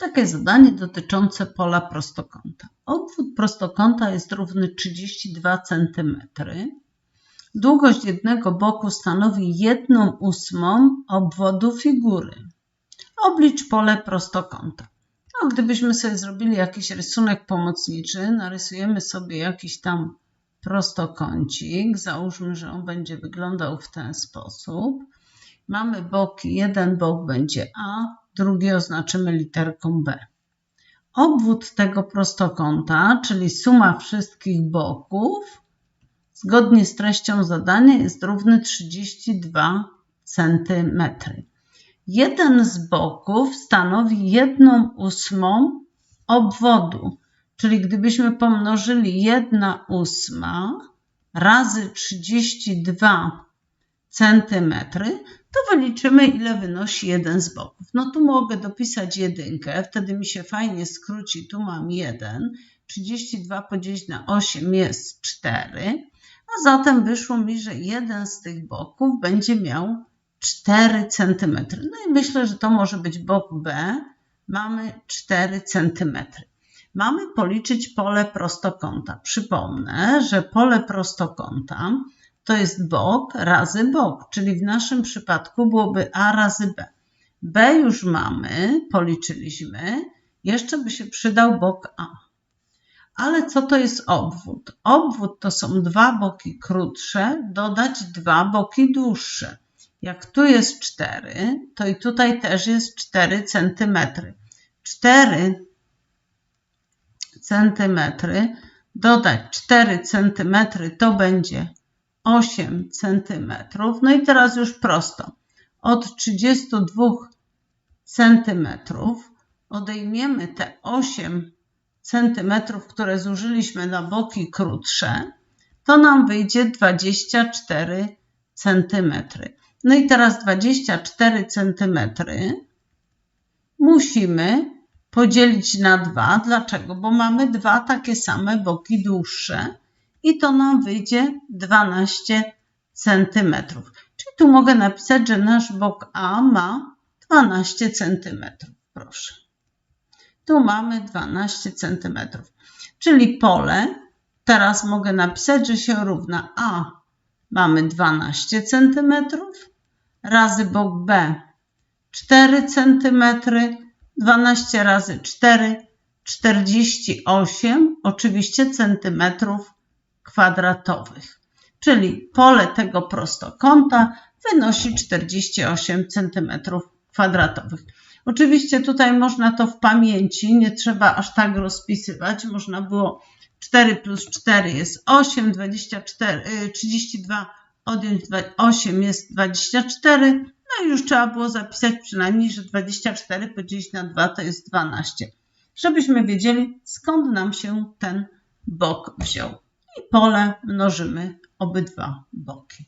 Takie zadanie dotyczące pola prostokąta. Obwód prostokąta jest równy 32 cm. Długość jednego boku stanowi 1 ósmą obwodu figury. Oblicz pole prostokąta. No, gdybyśmy sobie zrobili jakiś rysunek pomocniczy, narysujemy sobie jakiś tam prostokącik. Załóżmy, że on będzie wyglądał w ten sposób. Mamy boki, jeden bok będzie A, drugi oznaczymy literką B. Obwód tego prostokąta, czyli suma wszystkich boków, zgodnie z treścią zadania jest równy 32 cm. Jeden z boków stanowi 1 ósmą obwodu, czyli gdybyśmy pomnożyli 1 ósma razy 32 cm, to wyliczymy, ile wynosi jeden z boków. No tu mogę dopisać jedynkę, wtedy mi się fajnie skróci. Tu mam 1, 32 podzielić na 8 jest 4, a zatem wyszło mi, że jeden z tych boków będzie miał 4 cm. No i myślę, że to może być bok B. Mamy 4 cm. Mamy policzyć pole prostokąta. Przypomnę, że pole prostokąta to jest bok razy bok, czyli w naszym przypadku byłoby A razy B. B już mamy, policzyliśmy, jeszcze by się przydał bok A. Ale co to jest obwód? Obwód to są dwa boki krótsze, dodać dwa boki dłuższe. Jak tu jest 4, to i tutaj też jest 4 cm. 4 cm dodać 4 cm to będzie 8 cm. No i teraz już prosto. Od 32 cm odejmiemy te 8 cm, które zużyliśmy na boki krótsze, to nam wyjdzie 24 cm. No i teraz 24 cm musimy podzielić na 2. Dlaczego? Bo mamy dwa takie same boki dłuższe i to nam wyjdzie 12 cm. Czyli tu mogę napisać, że nasz bok A ma 12 cm. Proszę. Tu mamy 12 cm. Czyli pole, teraz mogę napisać, że się równa A mamy 12 cm razy bok B 4 cm, 12 razy 4, 48 oczywiście centymetrów kwadratowych. Czyli pole tego prostokąta wynosi 48 cm kwadratowych. Oczywiście tutaj można to w pamięci, nie trzeba aż tak rozpisywać. Można było 4 plus 4 jest 8, 24, 32 odjąć 8 jest 24. No i już trzeba było zapisać przynajmniej, że 24 podzielić na 2 to jest 12. Żebyśmy wiedzieli skąd nam się ten bok wziął pole mnożymy obydwa boki.